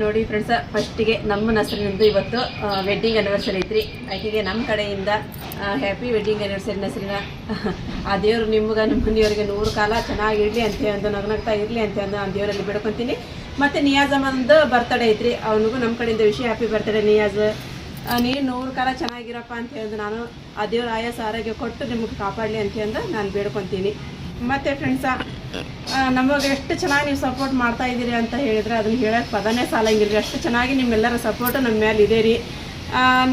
ನೋಡಿ ಫ್ರೆಂಡ್ಸ ಫಸ್ಟಿಗೆ ನಮ್ಮ ನಸರಿನಿಂದು ಇವತ್ತು ವೆಡ್ಡಿಂಗ್ ಆ್ಯನಿವರ್ಸರಿ ಐತ್ರಿ. ಆಕೆಗೆ ನಮ್ಮ ಕಡೆಯಿಂದ ಹ್ಯಾಪಿ ವೆಡ್ಡಿಂಗ್ ಆ್ಯನಿವರ್ಸರಿ ನಸರಿನ ಆ ದೇವರು ನಿಮ್ಗೆ ನಮ್ಮ ಮನೆಯವ್ರಿಗೆ ನೂರು ಕಾಲ ಚೆನ್ನಾಗಿರಲಿ ಅಂತ ಅಂದು ನಗ್ನಗ್ತಾ ಇರಲಿ ಅಂತ ಅಂದು ಆ ದೇವರಲ್ಲಿ ಬಿಡ್ಕೊತೀನಿ. ಮತ್ತು ನಿಯಾಜ್ ಅಮ್ಮಂದು ಬರ್ತಡೇ ಐತ್ರಿ. ಅವನಿಗೂ ನಮ್ಮ ಕಡೆಯಿಂದ ವಿಷಯ ಹ್ಯಾಪಿ ಬರ್ತಡೇ ನಿಯಾಜ್. ನೀನು ನೂರು ಕಾಲ ಚೆನ್ನಾಗಿರಪ್ಪ ಅಂತ ಹೇಳಿದ್ರು ನಾನು ಆ ದೇವ್ರ ಆಯಾಸ ಆರೋಗ್ಯ ಕೊಟ್ಟು ನಿಮಗೆ ಕಾಪಾಡಲಿ ಅಂತ ನಾನು ಬೇಡ್ಕೊತೀನಿ. ಮತ್ತು ಫ್ರೆಂಡ್ಸ ನಮಗೆ ಎಷ್ಟು ಚೆನ್ನಾಗಿ ನೀವು ಸಪೋರ್ಟ್ ಮಾಡ್ತಾ ಇದ್ದೀರಿ ಅಂತ ಹೇಳಿದ್ರೆ ಅದನ್ನ ಹೇಳೋಕ್ಕೆ ಪದನೇ ಸಾಲಂಗಿಲ್ಲ ಅಷ್ಟು ಚೆನ್ನಾಗಿ ನಿಮ್ಮೆಲ್ಲರ ಸಪೋರ್ಟು ನಮ್ಮ ಮೇಲೆ ಇದೆ ರೀ.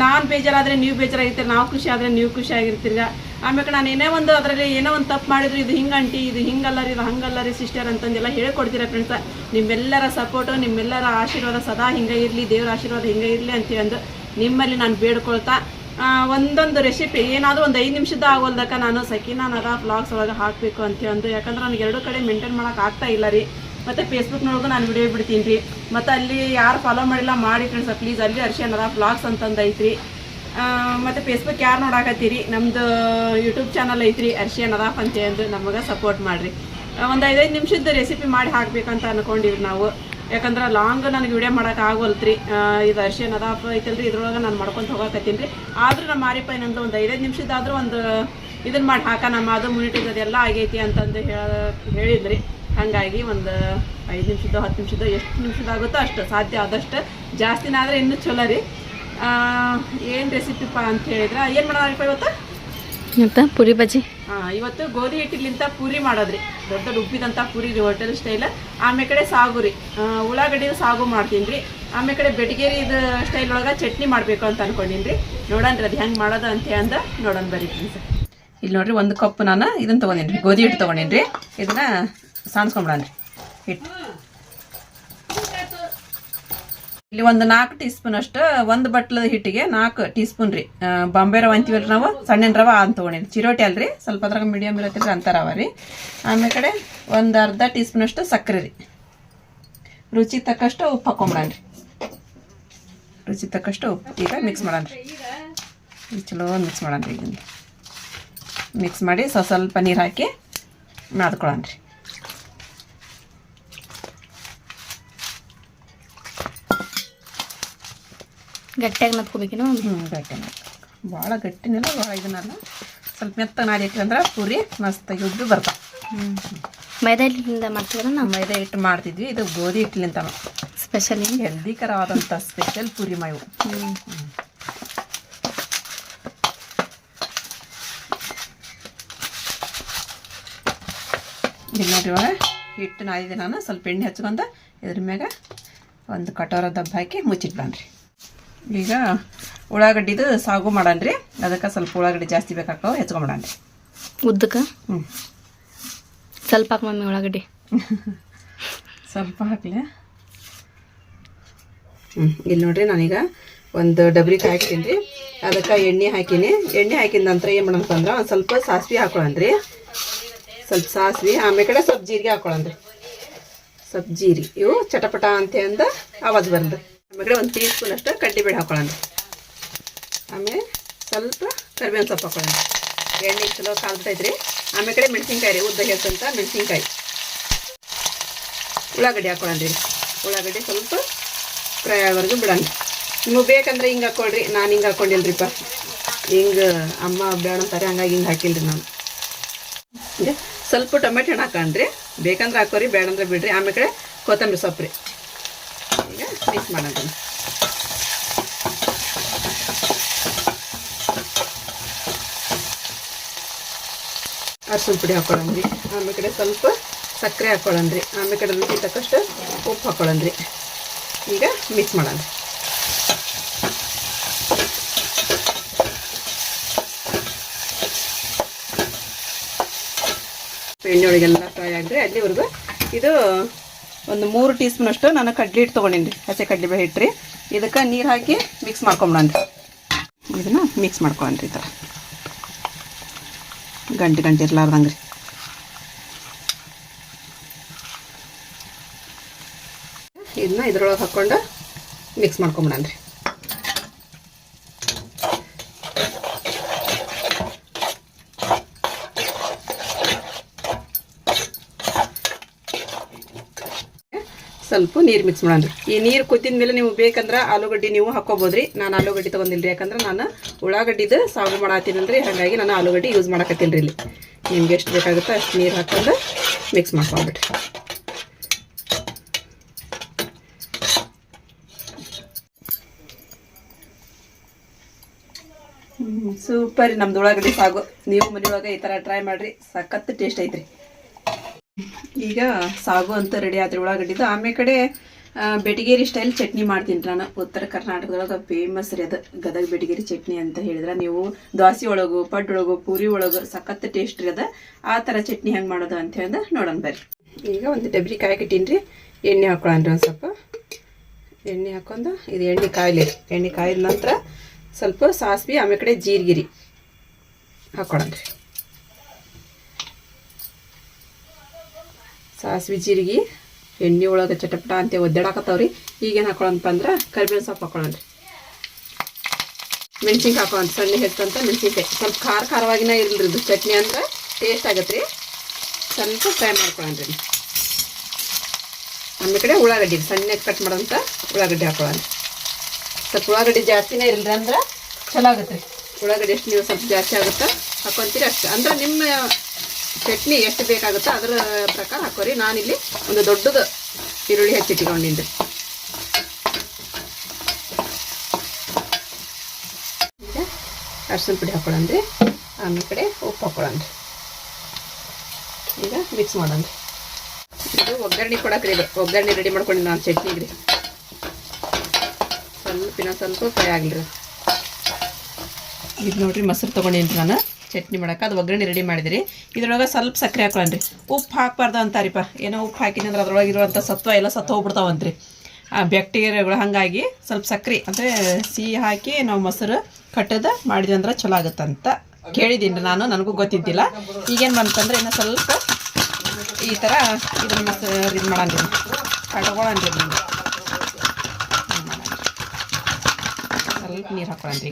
ನಾನು ಬೇಜಾರಾದರೆ ನೀವು ಬೇಜಾರಾಗಿರ್ತೀರಿ, ನಾವು ಖುಷಿ ಆದರೆ ನೀವು ಖುಷಿ ಆಗಿರ್ತೀರ. ಆಮೇಲೆ ನಾನು ಏನೇ ಒಂದು ಅದರಲ್ಲಿ ಏನೋ ಒಂದು ತಪ್ಪು ಮಾಡಿದ್ರು, ಇದು ಹಿಂಗೆ ಅಂಟಿ ಇದು ಹಿಂಗಲ್ಲ ರೀ, ಇದು ಹಂಗಲ್ಲ ರೀ ಸಿಸ್ಟರ್ ಅಂತಂದೆಲ್ಲ ಹೇಳ್ಕೊಡ್ತೀರ ಫ್ರೆಂಡ್ಸ ನಿಮ್ಮೆಲ್ಲರ ಸಪೋರ್ಟು ನಿಮ್ಮೆಲ್ಲರ ಆಶೀರ್ವಾದ ಸದಾ ಹಿಂಗೆ ಇರಲಿ, ದೇವರ ಆಶೀರ್ವಾದ ಹಿಂಗೆ ಇರಲಿ ಅಂತೇಳಿ ಅಂದು ನಿಮ್ಮಲ್ಲಿ ನಾನು ಬೇಡ್ಕೊಳ್ತಾ ಒಂದೊಂದು ರೆಸಿಪಿ ಏನಾದರೂ ಒಂದು ಐದು ನಿಮಿಷದ ಆಗೋಲ್ದಕ್ಕ ನಾನು ಸಖಿನ ನದ ಬ್ಲಾಗ್ಸ್ ಒಳಗೆ ಹಾಕಬೇಕು ಅಂತ ಅಂದು ಯಾಕಂದ್ರೆ ನನಗೆ ಎರಡು ಕಡೆ ಮೇಂಟೈನ್ ಮಾಡೋಕೆ ಆಗ್ತಾ ಇಲ್ಲ ರೀ. ಮತ್ತು ಫೇಸ್ಬುಕ್ನೊಳಗೂ ನಾನು ವಿಡಿಯೋ ಬಿಡ್ತೀನಿ ರೀ. ಮತ್ತು ಅಲ್ಲಿ ಯಾರು ಫಾಲೋ ಮಾಡಿಲ್ಲ, ಮಾಡಿ ಫ್ರೆಂಡ್ಸ್ ಪ್ಲೀಸ್ ಅಲ್ಲಿ ಅರ್ಶಿ ನದ ಬ್ಲಾಗ್ಸ್ ಅಂತಂದು ಐತ್ರಿ ಮತ್ತು ಫೇಸ್ಬುಕ್ ಯಾರು ನೋಡಾಕತ್ತೀರಿ? ನಮ್ಮದು ಯೂಟ್ಯೂಬ್ ಚಾನಲ್ ಐತ್ರಿ ಅರ್ಶಿ ನದಾಫ್ ಅಂತ ಅಂದು ನಮಗೆ ಸಪೋರ್ಟ್ ಮಾಡಿರಿ. ಒಂದು ಐದೈದು ನಿಮಿಷದ ರೆಸಿಪಿ ಮಾಡಿ ಹಾಕಬೇಕಂತ ಅನ್ಕೊಂಡಿವಿ ನಾವು. ಯಾಕಂದ್ರೆ ಲಾಂಗ್ ನನಗೆ ವಿಡಿಯೋ ಮಾಡೋಕೆ ಆಗೋಲ್ತ್ರಿ. ಇದು ಇದು ಏನದ ಐತಲ್ರಿ, ಇದ್ರೊಳಗೆ ನಾನು ಮಾಡ್ಕೊಂಡು ಹೋಗಕತ್ತೀನಿ ರೀ. ಆದರೂ ನಮ್ಮ ಮಾರಿಪ್ಪ ಏನಂದ್ರೆ ಒಂದು ಐದೈದು ನಿಮಿಷದಾದರೂ ಒಂದು ಇದನ್ನು ಮಾಡಿ ಹಾಕೋಣಮ್ಮ ಅದು ಮುನಿಟಿದ್ದು ಅದೆಲ್ಲ ಆಗೈತಿ ಅಂತಂದು ಹೇಳ, ಹೇಳಿದ್ರಿ. ಹಾಗಾಗಿ ಒಂದು ಐದು ನಿಮಿಷದ ಹತ್ತು ನಿಮಿಷದ ಎಷ್ಟು ನಿಮಿಷದಾಗುತ್ತೋ ಅಷ್ಟು ಸಾಧ್ಯ ಆದಷ್ಟು. ಜಾಸ್ತಿನಾದ್ರೆ ಇನ್ನೂ ಚಲೋ ರೀ. ಏನು ರೆಸಿಪಿಪ್ಪ ಅಂತ ಹೇಳಿದ್ರೆ? ಏನು ಮಾಡೋಣ ಇವತ್ತು ಪುರಿ ಬಜ್ಜಿ. ಇವತ್ತು ಗೋಧಿ ಹಿಟ್ಟಿಲಿಂತ ಪೂರಿ ಮಾಡೋದ್ರಿ. ದೊಡ್ಡ ದೊಡ್ಡ ಉಬ್ಬಿದಂಥ ಪೂರಿ ರೀ ಹೋಟೆಲ್ ಸ್ಟೈಲ್ ಆಮೇಲೆ ಕಡೆ ಸಾಗು ರೀ. ಉಳ್ಳಾಗಡ್ಡಿ ಸಾಗು ಮಾಡ್ತೀನಿ ರೀ. ಆಮೇಲೆ ಕಡೆ ಬೆಟಗೇರಿ ಇದು ಸ್ಟೈಲ್ ಒಳಗೆ ಚಟ್ನಿ ಮಾಡಬೇಕು ಅಂತ ಅನ್ಕೊಂಡಿನಿ ರೀ. ನೋಡೋಣ ಅದು ಹೆಂಗೆ ಮಾಡೋದು ಅಂತ ಅಂದ ನೋಡೋಣ ಬರೀತೀನಿ ಸರ್ ಇಲ್ಲಿ ನೋಡ್ರಿ ಒಂದು ಕಪ್ ನಾನು ಇದನ್ನು ತೊಗೊಂಡೀನಿ ರೀ. ಗೋಧಿ ಹಿಟ್ಟು ತೊಗೊಂಡೀನಿ ರೀ. ಇದನ್ನ ಸಾಣಿಸ್ಕೊಂಬಿಡೋಣ ರೀ. ಹಿಟ್ಟು. ಇಲ್ಲಿ ಒಂದು ನಾಲ್ಕು ಟೀ ಸ್ಪೂನ್ ಅಷ್ಟು, ಒಂದು ಬಟ್ಲದ ಹಿಟ್ಟಿಗೆ ನಾಲ್ಕು ಟೀ ಸ್ಪೂನ್ ರೀ ಬಾಂಬೆ ರವೆ ಅಂತೀವಲ್ಲ ನಾವು ಸಣ್ಣ ರವೆ ಅಂತ ತೊಗೊಂಡಿನಿ. ಚಿರೋಟಿ ಅಲ್ರಿ, ಸ್ವಲ್ಪ ಅದ್ರಾಗ ಮೀಡಿಯಮ್ ಇರತ್ತಿಲ್ಲ ಅಂತ ರವೆ ರೀ. ಆಮೇಲೆ ಕಡೆ ಒಂದು ಅರ್ಧ ಟೀ ಸ್ಪೂನ್ ಅಷ್ಟು ಸಕ್ಕರೆ ರೀ. ರುಚಿ ತಕ್ಕಷ್ಟು ಉಪ್ಪು ಹಾಕೊಂಬಿಡೋಣ ರೀ. ರುಚಿ ತಕ್ಕಷ್ಟು ಉಪ್ಪು ಈಗ ಮಿಕ್ಸ್ ಮಾಡೋಣ ರೀ. ಚಲೋ ಮಿಕ್ಸ್ ಮಾಡೋಣ ರೀ ಇದನ್ನು. ಮಿಕ್ಸ್ ಮಾಡಿ ಸ್ವಲ್ಪ ಸ್ವಲ್ಪ ನೀರು ಹಾಕಿ ನಾದ್ಕೊಳ್ಳೋಣ ಗಟ್ಟಿಯಾಗಿ ನತ್ಕೋಬೇಕೇನು ಹ್ಞೂ ಗಟ್ಟಿ ಭಾಳ ಗಟ್ಟಿನಿಲ್ಲ ಭಾಳ ಇದನ್ನಲ್ಲ. ಸ್ವಲ್ಪ ಮೆತ್ತ ನಾದಿಟ್ರಿ ಅಂದ್ರೆ ಪೂರಿ ಮಸ್ತಾಗಿ ಉಬ್ಬಿ ಬರ್ತಾವೆ. ಹ್ಞೂ ಮೈದಾ ಹಿಟ್ಟಿನಿಂದ ಮಾಡ್ತೀವಲ್ಲ ನಾವು? ಮೈದಾ ಹಿಟ್ಟು ಮಾಡ್ತಿದ್ವಿ. ಇದು ಗೋಧಿ ಹಿಟ್ಟಿನಿಂದ ಸ್ಪೆಷಲಿ ಹೆಲ್ದಿಕರವಾದಂಥ ಸ್ಪೆಷಲ್ ಪೂರಿ ಮಾವು. ಇಲ್ಲಿ ನೋಡ್ರಿ ಇವಾಗ ಹಿಟ್ಟು ನಾದಿದೆ ನಾನು ಸ್ವಲ್ಪ ಎಣ್ಣೆ ಹಚ್ಕೊಂಡು ಇದ್ರ ಮ್ಯಾಗ ಒಂದು ಕಟೋರ ದಬ್ಬ ಹಾಕಿ ಮುಚ್ಚಿಟ್ಬಾನ್ರಿ ಈಗ ಉಳ್ಳಾಗಡ್ಡಿದು ಸಾಗು ಮಾಡನ್ರಿ. ಅದಕ್ಕೆ ಸ್ವಲ್ಪ ಉಳ್ಳಾಗಡ್ಡಿ ಜಾಸ್ತಿ ಬೇಕಾಗ್ತಾವೆ ರೀ ಉದ್ದಕ್ಕೆ? ಹ್ಞೂ ಸ್ವಲ್ಪ ಹಾಕಿ ಮಮ್ಮಿ ಉಳ್ಳಾಗಡ್ಡಿ. ಸ್ವಲ್ಪ ಹಾಕಲಿ. ಹ್ಞೂ ಇಲ್ಲಿ ನೋಡ್ರಿ ನಾನೀಗ ಒಂದು ಡಬ್ರಿ ಹಾಕ್ತೀನಿ. ರೀ ಅದಕ್ಕೆ ಎಣ್ಣೆ ಹಾಕೀನಿ. ಎಣ್ಣೆ ಹಾಕಿದ ನಂತರ ಏನು ಮಾಡೋಣ ಒಂದು ಸ್ವಲ್ಪ ಸಾಸಿವೆ ಹಾಕೊಳ್ಳೋಣ್ರಿ ಸ್ವಲ್ಪ ಸಾಸಿವೆ ಆಮೇಲೆ ಕಡೆ ಸ್ವಲ್ಪ ಜೀರಿಗೆ ಹಾಕೊಳ್ಳೋಣ್ರಿ ಸ್ವಲ್ಪ ಜೀರಿಗೆ ಇವು ಚಟಪಟ ಅಂತ ಅಂದ ಆವಾಜ್ ಬರಲ್ದು ಆಮೇಲೆ ಒಂದು ಟೀ ಸ್ಪೂನ್ ಅಷ್ಟು ಕಡ್ಡಿಬೇಳೆ ಹಾಕೊಳ್ಳೋಣ. ಆಮೇಲೆ ಸ್ವಲ್ಪ ಕರಿಬೇವಿನ ಸೊಪ್ಪು ಹಾಕೊಳ್ಳೋಣ. ಎಣ್ಣೆ ಚಲೋ ಕಾಲ್ತೈತ್ರಿ ಆಮೇಲೆ ಕಡೆ ಮೆಣಸಿನ್ಕಾಯಿ ರೀ, ಉದ್ದ ಹೇಳ್ತಂತ ಮೆಣಸಿನ್ಕಾಯಿ. ಉಳ್ಳಾಗಡ್ಡಿ ಹಾಕೊಳ್ಳೋಣ್ರಿ ಉಳ್ಳಾಗಡ್ಡಿ ಸ್ವಲ್ಪ ಫ್ರೈ ಆಗೋವರೆಗೂ ಬಿಡೋಣ. ನೀವು ಬೇಕಂದ್ರೆ ಹಿಂಗೆ ಹಾಕೊಳ್ರಿ, ನಾನು ಹಿಂಗೆ ಹಾಕೊಂಡಿಲ್ರಿಪ್ಪ. ಹಿಂಗೆ ಅಮ್ಮ ಬೇಡ ಅಂತಾರೆ, ಹಂಗಾಗಿ ಹಿಂಗೆ ಹಾಕಿಲ್ರಿ ನಾನು. ಸ್ವಲ್ಪ ಟೊಮೆಟೊ ಹಣ್ಣು ಹಾಕೊಂಡ್ರಿ ಬೇಕಂದ್ರೆ ಹಾಕೋರಿ ಬೇಡಂದ್ರೆ ಬಿಡ್ರಿ. ಆಮೇಲೆ ಕೊತ್ತಂಬರಿ ಸೊಪ್ಪು ರೀ. ಮಿಕ್ಸ್ ಮಾಡೋದು ಅರ್ಶಿನ ಪುಡಿ ಹಾಕೊಳ್ಳಂದ್ರಿ. ಆಮೇಲೆ ಕಡೆ ಸ್ವಲ್ಪ ಸಕ್ಕರೆ ಹಾಕೊಳ್ಳಂದ್ರಿ. ಆಮೇಲೆ ಕಡೆ ರುಚಿ ತಕ್ಕಷ್ಟು ಉಪ್ಪು ಹಾಕೊಳ್ಳಂದ್ರಿ. ಈಗ ಮಿಕ್ಸ್ ಮಾಡೋಣ. ಎಣ್ಣೆ ಒಳಗೆಲ್ಲ ಫ್ರೈ ಆಗಿದ್ರೆ ಅಲ್ಲಿವರೆಗೂ ಇದು ಒಂದು ಮೂರು ಟೀ ಸ್ಪೂನ್ ಅಷ್ಟು ನಾನು ಕಡ್ಲಿ ಹಿಟ್ಟು ತೊಗೊಂಡಿನಿ ಹಸಿ ಕಡ್ಲಿ ಬೇಳೆ ಹಿಟ್ಟು ರೀ. ಇದಕ್ಕೆ ನೀರು ಹಾಕಿ ಮಿಕ್ಸ್ ಮಾಡ್ಕೊಂಬಿಡೋಣ್ರಿ ಇದನ್ನು ಮಿಕ್ಸ್ ಮಾಡ್ಕೊಳ್ಳೋಣ್ರಿ ಈ ಥರ ಗಂಟೆ ಗಂಟೆ ಇರ್ಲಾರ್ದಂಗೆ ರೀ. ಇದನ್ನ ಇದ್ರೊಳಗೆ ಹಾಕ್ಕೊಂಡು ಮಿಕ್ಸ್ ಮಾಡ್ಕೊಂಬಿಡೋಣ್ರಿ ಸ್ವಲ್ಪ ನೀರು ಮಿಕ್ಸ್ ಮಾಡೋಣ ಈ ನೀರು ಕುದ್ದಿದ ಮೇಲೆ ನೀವು ಬೇಕಂದ್ರೆ ಆಲೂಗಡ್ಡೆ ನೀವು ಹಾಕೋಬೋದ್ರಿ. ನಾನು ಆಲೂಗಡ್ಡೆ ತೊಗೊಂಡಿಲ್ರಿ, ಯಾಕಂದ್ರೆ ನಾನು ಉಳ್ಳಾಗಡ್ಡಿದು ಸಾಗು ಮಾಡತ್ತೀನಲ್ರಿ ಹಾಗಾಗಿ ನಾನು ಆಲೂಗಡ್ಡೆ ಯೂಸ್ ಮಾಡಕತ್ತೀನಿ ಇಲ್ಲಿ. ನಿಮ್ಗೆ ಎಷ್ಟು ಬೇಕಾಗುತ್ತೆ ಅಷ್ಟು ನೀರು ಹಾಕೊಂಡು ಮಿಕ್ಸ್ ಮಾಡ್ಕೊಂಡ್ಬಿಟ್ರಿ ಸೂಪರ್ ನಮ್ದು ಉಳ್ಳಾಗಡ್ಡಿ ಸಾಗು. ನೀವು ಮನೆಯೊಳಗೆ ಈ ಥರ ಟ್ರೈ ಮಾಡಿರಿ, ಸಖತ್ ಟೇಸ್ಟ್ ಐತ್ರಿ. ಈಗ ಸಾಗು ಅಂತ ರೆಡಿ ಆದ್ರೆ ಉಳ್ಳಾಗಡ್ಡಿದು. ಆಮೇಲೆ ಕಡೆ ಬೆಟಗೇರಿ ಸ್ಟೈಲ್ ಚಟ್ನಿ ಮಾಡ್ತೀನಿ ನಾನು. ಉತ್ತರ ಕರ್ನಾಟಕದೊಳಗೆ ಫೇಮಸ್ ರೀ ಅದು. ಗದಗ ಬೆಟಗೇರಿ ಚಟ್ನಿ ಅಂತ ಹೇಳಿದ್ರೆ. ನೀವು ದ್ವಾಸಿ ಒಳಗು, ಪಡ್ಡು ಒಳಗು, ಪೂರಿ ಒಳಗು, ಸಖತ್ ಟೇಸ್ಟ್ ರೀ ಅದ. ಆ ಥರ ಚಟ್ನಿ ಹೆಂಗೆ ಮಾಡೋದು ಅಂತ ಹೇಳಿದ್ರೆ ನೋಡೋಣ ಬರ್ರಿ. ಈಗ ಒಂದು ಡಬ್ರಿ ಕಾಯಿ ರೀ. ಎಣ್ಣೆ ಹಾಕೊಳ್ಳೋಣ ಒಂದು ಸ್ವಲ್ಪ. ಎಣ್ಣೆ ಹಾಕೊಂಡು, ಇದು ಎಣ್ಣೆ ಕಾಯಿಲೆ. ಎಣ್ಣೆ ಕಾಯಿದ ನಂತರ ಸ್ವಲ್ಪ ಸಾಸ್ವಿ, ಆಮೇಲೆ ಕಡೆ ಜೀರಿಗಿರಿ ರೀ ಹಾಕೊಳ್ಳೋಣ ರೀ. ಸಾಸಿವೆ ಜೀರಿಗೆ, ಎಣ್ಣೆ ಒಳಗೆ ಚಟಪಟ ಅಂತ ಒದ್ದಾಡಕತ್ತಾವ್ರಿ. ಈಗೇನು ಹಾಕೊಳ್ಳೋಣಪ್ಪ ಅಂದ್ರೆ ಕರಿಬೇವು ಸೊಪ್ಪು ಹಾಕೊಳ್ಳೋಣ ಮೆಣ್ಸಿನ್ಕಾಯಿ ಹಾಕೊಳ್ಳೋಣ ಸಣ್ಣ ಹೆಚ್ಚಂತ ಮೆಣಸಿನ್ಕಾಯಿ. ಸ್ವಲ್ಪ ಖಾರ ಖಾರವಾಗಿನ ಇರಲಿ ಇದು. ಚಟ್ನಿ ಅಂದ್ರೆ ಟೇಸ್ಟ್ ಆಗತ್ತೆ ರೀ. ಸ್ವಲ್ಪ ಫ್ರೈ ಮಾಡ್ಕೊಳ್ಳೋಣ ರೀ. ಆಮೇಲೆ ಕಡೆ ಉಳ್ಳಾಗಡ್ಡಿ ಸಣ್ಣ ಕಟ್ ಮಾಡೋಂಥ ಉಳ್ಳಾಗಡ್ಡಿ ಹಾಕೊಳ್ಳೋಣ ಸ್ವಲ್ಪ ಉಳ್ಳಾಗಡ್ಡಿ ಜಾಸ್ತಿನೇ ಇರಲಿ ಅಂದ್ರೆ ಚಲೋ ಆಗುತ್ತೆ ರೀ. ಉಳ್ಳಾಗಡ್ಡಿ ಎಷ್ಟು ನೀವು ಸ್ವಲ್ಪ ಜಾಸ್ತಿ ಆಗುತ್ತೆ ಹಾಕೊತೀರಿ ಅಷ್ಟೇ. ಅಂದ್ರೆ ನಿಮ್ಮ ಚಟ್ನಿ ಎಷ್ಟು ಬೇಕಾಗುತ್ತೋ ಅದರ ಪ್ರಕಾರ ಹಾಕೋರಿ. ನಾನಿಲ್ಲಿ ಒಂದು ದೊಡ್ಡದು ಈರುಳ್ಳಿ ಹೆಚ್ಚಿಟ್ಕೊಂಡಿದ್ದೆ. ಈಗ ಅರ್ಶಿನ ಪುಡಿ ಹಾಕೊಳ್ಳಂದ್ರಿ. ಆಮೇಲೆ ಕಡೆ ಉಪ್ಪು ಹಾಕೊಳ್ಳಂದ್ರಿ. ಈಗ ಮಿಕ್ಸ್ ಮಾಡೋಣ್ರಿ ಇದು ಒಗ್ಗರಣೆ ಕೊಡಕ್ರಿ ಒಗ್ಗರಣೆ ರೆಡಿ ಮಾಡ್ಕೊಂಡು ನಾನು ಚಟ್ನಿ ರೀ. ಸ್ವಲ್ಪ ಇನ್ನೊಂದು ಸ್ವಲ್ಪ ಫ್ರೈ ಆಗಲಿ ಇದು ನೋಡಿರಿ, ಮೊಸರು ತೊಗೊಂಡಿನಿ ನಾನು. ಚಟ್ನಿ ಮಾಡಕ್ಕೆ, ಅದು ಒಗ್ಗರಣೆ ರೆಡಿ ಮಾಡಿದಿರಿ. ಇದ್ರೊಳಗೆ ಸ್ವಲ್ಪ ಸಕ್ಕರೆ ಹಾಕೊಳ್ಳ್ರಿ ಉಪ್ಪು ಹಾಕ್ಬಾರ್ದು ಅಂತಾರಿಪ್ಪ. ಏನೋ ಉಪ್ಪು ಹಾಕಿದ್ರೆ ಅದ್ರೊಳಗೆ ಇರುವಂಥ ಸತ್ವ ಎಲ್ಲ ಸತ್ತು ಹೋಗ್ಬಿಡ್ತಾವಂತ್ರಿ. ಆ ಬ್ಯಾಕ್ಟೀರಿಯಾಗಳು ಹಾಗಾಗಿ ಸ್ವಲ್ಪ ಸಕ್ಕರೆ, ಅಂದರೆ ಸಿಹಿ ಹಾಕಿ ನಾವು ಮೊಸರು ಕಟ್ಟದ ಮಾಡಿದ್ವಿ ಅಂದ್ರೆ ಚಲೋ ಆಗುತ್ತಂತ ಕೇಳಿದ್ದೀನಿ ನಾನು, ನನಗೂ ಗೊತ್ತಿದ್ದಿಲ್ಲ. ಈಗೇನು ಬಂತಂದ್ರೆ ಇನ್ನು ಸ್ವಲ್ಪ ಈ ಥರ ಇದನ್ನ ಮೊಸರು ಇದು ಮಾಡಂಗಿಲ್ಲ. ಕಟ್ಕೊಳ್ಳಂದ್ರಿ ನೀವು ಸ್ವಲ್ಪ ನೀರು ಹಾಕೊಳ್ಳಂದ್ರಿ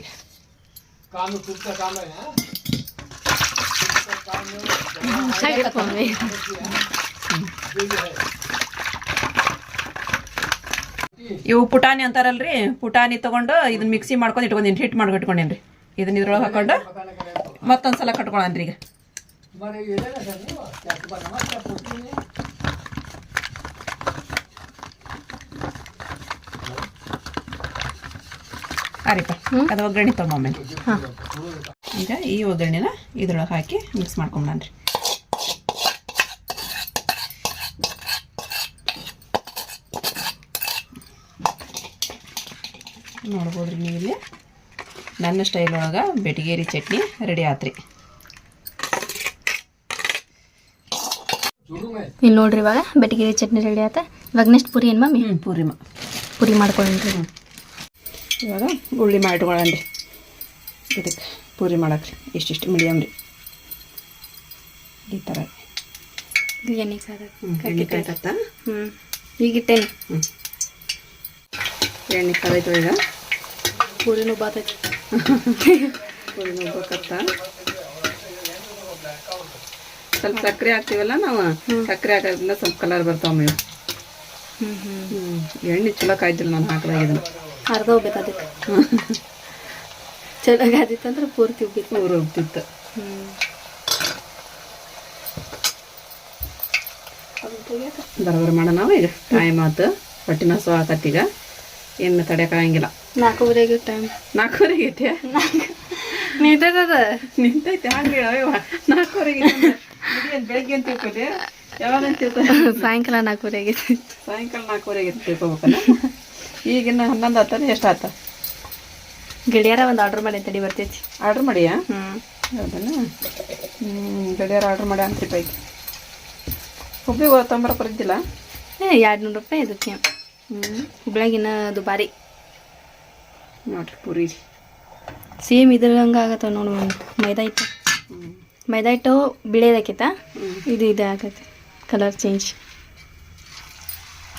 ಇವು ಪುಟಾಣಿ ಅಂತಾರಲ್ರಿ? ಪುಟಾಣಿ ತಗೊಂಡು ಇದನ್ನ ಮಿಕ್ಸಿ ಮಾಡ್ಕೊಂಡು ಇಟ್ಕೊಂಡೀನಿ. ಹಿಟ್ ಮಾಡ್ಕೊಂಡು ಇಟ್ಕೊಂಡೇನ್ರಿ. ಇದನ್ನ ಇದ್ರೊಳಗೆ ಹಾಕೊಂಡು ಮತ್ತೊಂದ್ಸಲ ಕಟ್ಕೊಳನ್ರಿ ಈಗ. ಆರಿಪ್ಪ ಅದು ಒಗ್ಗರಣೆ ತೊಗೊಂಬಮ್ಮೆ ಹಾಂ. ಈಗ ಈ ಒಗ್ಗರಣೆನ ಇದ್ರೊಳಗೆ ಹಾಕಿ ಮಿಕ್ಸ್ ಮಾಡ್ಕೊಂಡನ್ರಿ ನೋಡ್ಬೋದು ರೀ ನೀವು ಇಲ್ಲಿ? ನನ್ನ ಸ್ಟೈಲ್ ಒಳಗೆ ಬೆಟಗೇರಿ ಚಟ್ನಿ ರೆಡಿ ಆತ್ರಿ. ಇಲ್ಲಿ ನೋಡ್ರಿ ಇವಾಗ ಬೆಟಗೇರಿ ಚಟ್ನಿ ರೆಡಿ ಆತ. ಇವಾಗ ನೆಕ್ಸ್ಟ್ ಪುರಿ ಏನು ಮಮ್ಮಿ? ಪೂರಿ ಮಾ ಪುರಿ ಮಾಡ್ಕೊಳ್ಳಿ ಇವಾಗ ಉಳ್ಳಿ ಮಾಡಿಟ್ಕೊಳ್ಳೋಣ್ರಿ ಇದಕ್ಕೆ. ಪೂರಿ ಮಾಡಕ್ರಿ. ಇಷ್ಟಿಷ್ಟು ಮೀಡಿಯಮ್ ರೀ. ಈ ಥರ. ಎಣ್ಣೆ ಕಾಯ್ತತ್ತ ಹ್ಞೂ ಈಗ ಇಟ್ಟೇನಿ. ಹ್ಞೂ ಎಣ್ಣೆ ಕಾದೈತು ಈಗ. ಪೂರಿನೂ ಬಾತೈತಿ ಪೂರಿ ನೋಡ್ಬೇಕತ್ತ ಸ್ವಲ್ಪ ಸಕ್ಕರೆ ಹಾಕ್ತೀವಲ್ಲ ನಾವು? ಸಕ್ಕರೆ ಹಾಕೋದ್ರಿಂದ ಸ್ವಲ್ಪ ಕಲರ್ ಬರ್ತಾವ ಮೇವು ಹ್ಞೂ ಹ್ಞೂ ಎಣ್ಣೆ ಚಲೋ ಕಾಯ್ತಿಲ್ಲ ನಾನು ಹಾಕಿದಾಗ ಇದನ್ನು ಅರ್ಧ ಹೋಗ್ಬೇಕು ಅದಕ್ಕೆ ಚೆನ್ನಾಗಾದಿತ್ತಂದ್ರೆ ಪೂರ್ತಿ ಉಬ್ಬಿತ್ತು. ಊರು ಹ್ಞೂ ಬರೋಬರ ಮಾಡೋಣ ನಾವು ಈಗ. ಟೈಮ್ ಆತು ಹೊಟ್ಟಿನ ಸೊ ಆಕತ್ತೀಗ ಏನು ತಡೆಯೋಕ್ಕಾಗಂಗಿಲ್ಲ ನಾಲ್ಕೂವರೆಗೆ ಟೈಮ್ ನಾಲ್ಕೂವರೆಗೆ ಐತೆ ನಿಂತದ ನಿಂತೈತೆ ಹಂಗೆ ನಾಲ್ಕೂವರೆಗೆ ಬೆಳಗ್ಗೆ ಅಂತ ತಿಳ್ಕೊಂಡೆ ಯಾವಾಗ ಅಂತ ಸಾಯಂಕಾಲ ನಾಲ್ಕೂವರೆಗೆ. ಸಾಯಂಕಾಲ ನಾಲ್ಕೂವರೆಗೆ ತಿಳ್ಕೊಬೇಕಲ್ಲ? ಈಗಿನ ಹನ್ನೊಂದು ಆತಾನೆ ಎಷ್ಟು ಆತ? ಗೆಳೆಯರ ಒಂದು ಆರ್ಡರ್ ಮಾಡಿ ತಡಿ ಬರ್ತೈತಿ. ಆರ್ಡ್ರ್ ಮಾಡಿಯಾ? ಹ್ಞೂ ಹೌದನ? ಗಡಿಯಾರ ಆರ್ಡ್ರ್ ಮಾಡಿ ಅಂತ ಪೈಕಿ ಹುಬ್ಳಿಗೆ ತೊಂಬರ ಬರೋದಿಲ್ಲ? ಏ ಎರಡು ನೂರು ರೂಪಾಯಿ ಇದಕ್ಕೆ ಹ್ಞೂ ಹುಬ್ಳ್ಯಾಗಿನ ದುಬಾರಿ. ನೋಡ್ರಿ ಪೂರಿ ಸೇಮ್ ಇದ್ರಂಗೆ ಆಗತ್ತ ನೋಡು ಮೈದಾ ಹಿಟ್ಟು. ಮೈದಾ ಹಿಟ್ಟು ಬಿಳಿಯೋದಕ್ಕಿಂತ ಹ್ಞೂ ಇದು ಇದು ಆಗತ್ತೆ ಕಲರ್ ಚೇಂಜ್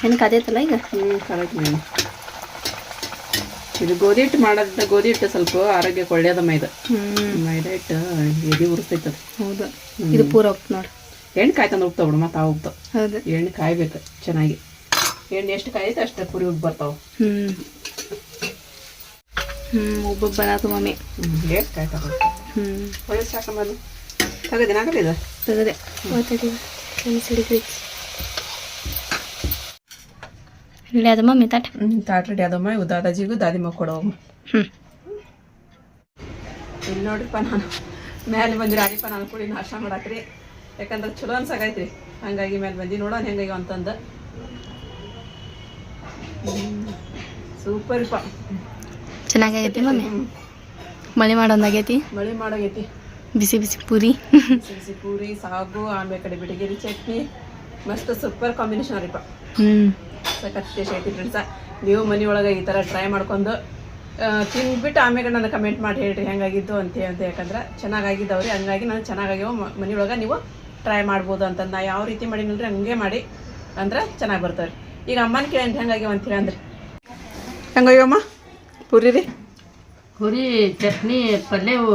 ಏನಕ್ಕೆ ಅದೇತಲ್ಲ ಈಗ? ಹ್ಞೂ ಕರೆಕ್ಟ್ ಮೇಡಮ್. ಇದು ಗೋಧಿ ಹಿಟ್ಟು ಮಾಡೋದ್ರಿಂದ ಗೋಧಿ ಹಿಟ್ಟು ಸ್ವಲ್ಪ ಆರೋಗ್ಯಕ್ಕೆ ಒಳ್ಳೇದ ಮೈದ ಮೈದಾ ಹಿಟ್ಟು ಎದೆ ಉರಿಸ್ತೈತದ. ಹೌದು. ಇದು ಪೂರ ಹೋಗ್ತು ನೋಡಿ. ಎಣ್ಣೆ ಕಾಯ್ತಂದು ಹೋಗ್ತಾವ ಬಿಡು ಮತ್ತೆ ಆ ಹೋಗ್ತಾವ ಹೌದು. ಎಣ್ಣೆ ಕಾಯ್ಬೇಕು ಚೆನ್ನಾಗಿ. ಎಣ್ಣೆ ಎಷ್ಟು ಕಾಯ್ತು ಅಷ್ಟು ಪುರಿ ಉಬ್ಬ ಬರ್ತಾವ. ಹ್ಞೂ ಹ್ಞೂ ಒಬ್ಬೊಬ್ಬ ಬನಾತು ಮಮ್ಮಿ. ಎಷ್ಟು ಕಾಯ್ತಾವೆ ಹ್ಞೂ ಒಳ್ಳೆ ಸಾಕಂಬದು ತಗದಿನ ಆಗಲಿಲ್ಲ ತೆಗದೆ. ಓದ್ತಡಿ ರೆಡಿ ಆದ ಮಮ್ಮಿ ಹ್ಞೂ ತಾಟ್ ರೆಡಿ ಅದಮ್ಮ ಇವು ದಾದಾಜಿಗೂ ದಾದಿಮ್ಮ ಕೊಡೋಮ್ಮ ಹ್ಞೂ ಇಲ್ಲಿ ನೋಡ್ರಿಪ್ಪ ನಾನು. ಮೇಲೆ ಬಂದಿರಿ ಅಡಿಪ ನಾನು ಕೂಡಿ ನಾಷ್ಟ ಮಾಡಾಕ್ರಿ. ಯಾಕಂದ್ರೆ ಚಲೋ ಅನ್ಸಾಗೈತ್ರಿ ಹಂಗಾಗಿ ಮೇಲೆ ಬಂದು ನೋಡೋಣ ಹೆಂಗಾಗ್ಯಾವ ಅಂತಂದು. ಸೂಪರ್ ಪಾ ಚೆನ್ನಾಗೈತಿ ಮಮ್ಮಿ? ಮಳೆ ಮಾಡೋದಾಗೈತಿ? ಮಳೆ ಮಾಡೋಗೈತಿ. ಬಿಸಿ ಬಿಸಿ ಪೂರಿ? ಬಿಸಿ ಬಿಸಿ ಪೂರಿ ಸಾಗು ಆಮೇಲೆ ಕಡೆ ಬಿಡಿಗೇರಿ ಚಟ್ನಿ. ಮಸ್ತ್ ಸೂಪರ್ ಕಾಂಬಿನೇಷನ್ ರೀಪ ಹ್ಞೂ ಸಖತ್ ಟೇಸ್ಟ್ ಐತಿ ಫ್ರೆಂಡ್ಸ ನೀವು ಮನೆಯೊಳಗೆ ಈ ಥರ ಟ್ರೈ ಮಾಡ್ಕೊಂಡು ತಿಂದ್ಬಿಟ್ಟು ಆಮೇಲೆ ನನಗೆ ಕಮೆಂಟ್ ಮಾಡಿ ಹೇಳ್ರಿ ಹೆಂಗಾಗಿದ್ದು ಅಂತ ಅಂತ ಯಾಕಂದ್ರೆ ಚೆನ್ನಾಗಾಗಿದ್ದವ್ರಿ ಹಂಗಾಗಿ ನಾನು ಚೆನ್ನಾಗಾಗ್ಯವ ಮನೆಯೊಳಗೆ ನೀವು ಟ್ರೈ ಮಾಡ್ಬೋದು ಅಂತಂದು ನಾ ಯಾವ ರೀತಿ ಮಾಡಿನಲ್ರಿ ಹಂಗೆ ಮಾಡಿ ಅಂದ್ರೆ ಚೆನ್ನಾಗಿ ಬರ್ತಾವ್ರಿ ಈಗ ಅಮ್ಮನ ಕೇಳಿ ಹೆಂಗಾಗ್ಯಾವ ಅಂತೀರಿ ಅಂದ್ರೆ. ಹೆಂಗಾಗ್ಯಾವಮ್ಮ ಪುರಿ ರೀ? ಪುರಿ ಚಟ್ನಿ ಪಲ್ಯವು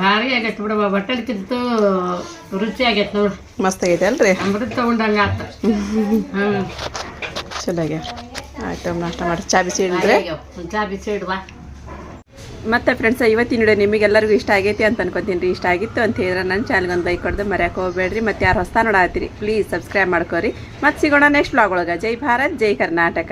ಭಾರಿ ಆಗೈತೆ ಬಿಡವ ಬಟ್ಟಲ್ ತಿಂತು ರುಚಿ ಆಗೈತೆ ನೋಡ್ರಿ ಮಸ್ತ್ ಆಗೈತೆ ಅಲ್ರಿ? ಅಮೃತ ತಗೊಂಡಂಗೆ ಆತ ಹ್ಞೂ ಚಲೋ ಆಗ್ಯಾವ ಆಯ್ತು ನಾಷ್ಟ ಮಾಡಿ. ಚಾ ಬಿಸಿ ಹಿಡಿದ್ರೆ ಚಾ ಬಿಸಿ ಇಡುವ ಮತ್ತೆ ಫ್ರೆಂಡ್ಸ್ ಇವತ್ತಿನ ವಿಡಿಯೋ ನಿಮಗೆಲ್ಲರಿಗೂ ಇಷ್ಟ ಆಗೈತಿ ಅಂತ ಅನ್ಕೊತೀನಿ ರೀ. ಇಷ್ಟ ಆಗಿತ್ತು ಅಂತ ಹೇಳಿದ್ರೆ ನನ್ನ ಚಾನಲ್ಗೆ ಒಂದು ಬೈಕ್ ಕೊಡ್ದು ಮರ್ಯಾಕೆ ಹೋಗ್ಬೇಡ್ರಿ. ಮತ್ತೆ ಯಾರು ಹೊಸ ನೋಡತ್ತೀರಿ ಪ್ಲೀಸ್ ಸಬ್ಸ್ಕ್ರೈಬ್ ಮಾಡ್ಕೋರಿ. ಮತ್ತೆ ಸಿಗೋಣ ನೆಕ್ಸ್ಟ್ ಬ್ಲಾಗ್ ಒಳಗೆ. ಜೈ ಭಾರತ್ ಜೈ ಕರ್ನಾಟಕ.